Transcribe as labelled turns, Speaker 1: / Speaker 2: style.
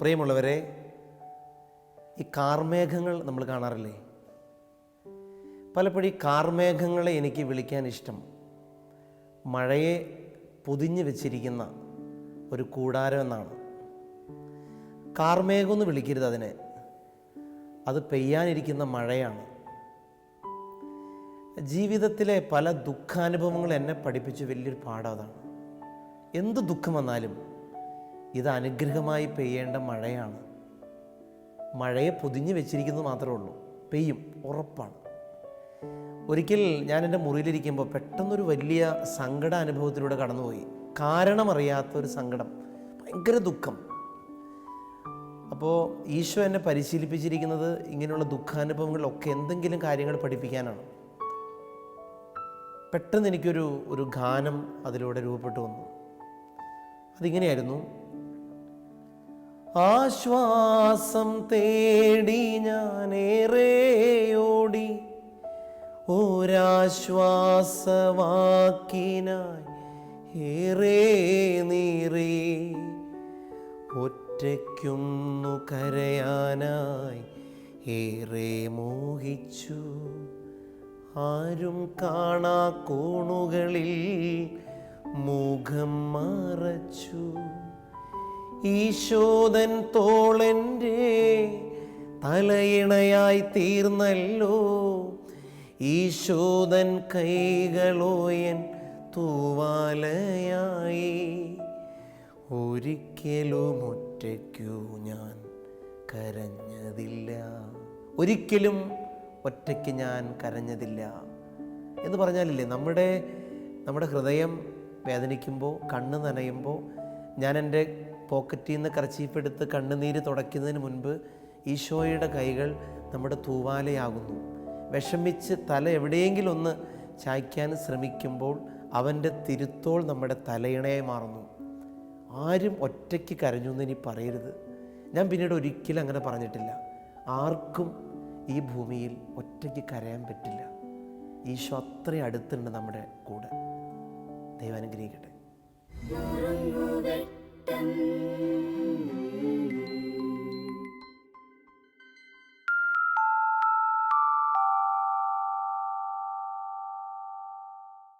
Speaker 1: പ്രിയമുള്ളവരെ ഈ കാർമേഘങ്ങൾ നമ്മൾ കാണാറില്ലേ? പലപ്പോഴും ഈ കാർമേഘങ്ങളെ എനിക്ക് വിളിക്കാൻ ഇഷ്ടം. മഴയെ പൊതിഞ്ഞു വെച്ചിരിക്കുന്ന ഒരു കൂടാരം എന്നാണ്. കാർമേഘം എന്ന് വിളിക്കരുത് അതിനെ. അത് പെയ്യാനിരിക്കുന്ന മഴയാണ്. ജീവിതത്തിലെ പല ദുഃഖാനുഭവങ്ങൾ എന്നെ പഠിപ്പിച്ച വലിയൊരു പാഠം അതാണ്. എന്ത് ദുഃഖം വന്നാലും ഇത് അനുഗ്രഹമായി പെയ്യേണ്ട മഴയാണ്. മഴയെ പൊതിഞ്ഞു വെച്ചിരിക്കുന്നത് മാത്രമേ ഉള്ളൂ. പെയ്യും. ഉറപ്പാണ്. ഒരിക്കൽ ഞാൻ എന്റെ മുറിയിലിരിക്കുമ്പോൾ പെട്ടെന്നൊരു വലിയ സങ്കട അനുഭവത്തിലൂടെ കടന്നുപോയി. കാരണമറിയാത്ത ഒരു സങ്കടം. ഭയങ്കര ദുഃഖം. അപ്പോൾ ഈശോ എന്നെ പരിശീലിപ്പിച്ചിരിക്കുന്നത് ഇങ്ങനെയുള്ള ദുഃഖാനുഭവങ്ങളിലൊക്കെ എന്തെങ്കിലും കാര്യങ്ങൾ പഠിപ്പിക്കാനാണ്. പെട്ടെന്ന് എനിക്കൊരു ഒരു ഗാനം അതിലൂടെ രൂപപ്പെട്ടു വന്നു. അതിങ്ങനെയായിരുന്നു. ആശ്വാസം തേടി ഞാനേറെയോടി ഒരാശ്വാസവാക്കിനായി ഏറെ നീറി ഒറ്റയ്ക്കൊന്നു കരയാനായി ഏറെ മോഹിച്ചു. ആരും കാണാ കോണുകളിൽ മുഖം മറച്ചു. ഈശോദൻ തോളന്റെ തലയിണയായി തീർന്നല്ലോ. ഈശോദൻ കൈകളോയൻ തൂവാലയായി. ഒരിക്കലും ഒറ്റയ്ക്കു ഞാൻ കരഞ്ഞതില്ല. ഒരിക്കലും ഒറ്റയ്ക്ക് ഞാൻ കരഞ്ഞതില്ല. എന്ന് പറഞ്ഞാലില്ലേ നമ്മുടെ നമ്മുടെ ഹൃദയം വേദനിക്കുമ്പോൾ കണ്ണ് നനയുമ്പോൾ ഞാൻ എന്റെ പോക്കറ്റിൽ നിന്ന് കർച്ചീഫ് കണ്ണുനീര് തുടയ്ക്കുന്നതിന് മുൻപ് ഈശോയുടെ കൈകൾ നമ്മുടെ തൂവാലയാകുന്നു. വിഷമിച്ച് തല എവിടെയെങ്കിലും ഒന്ന് ചായ്ക്കാൻ ശ്രമിക്കുമ്പോൾ അവന്റെ തിരുത്തോൾ നമ്മുടെ തലയിണയായി മാറുന്നു. ആരും ഒറ്റയ്ക്ക് കരഞ്ഞു എന്ന് ഇനി പറയരുത്. ഞാൻ പിന്നീട് ഒരിക്കലും അങ്ങനെ പറഞ്ഞിട്ടില്ല. ആർക്കും ഈ ഭൂമിയിൽ ഒറ്റയ്ക്ക് കരയാൻ പറ്റില്ല. ഈശോ അത്രയും അടുത്തുണ്ട് നമ്മുടെ കൂടെ. ദൈവം അനുഗ്രഹിക്കട്ടെ.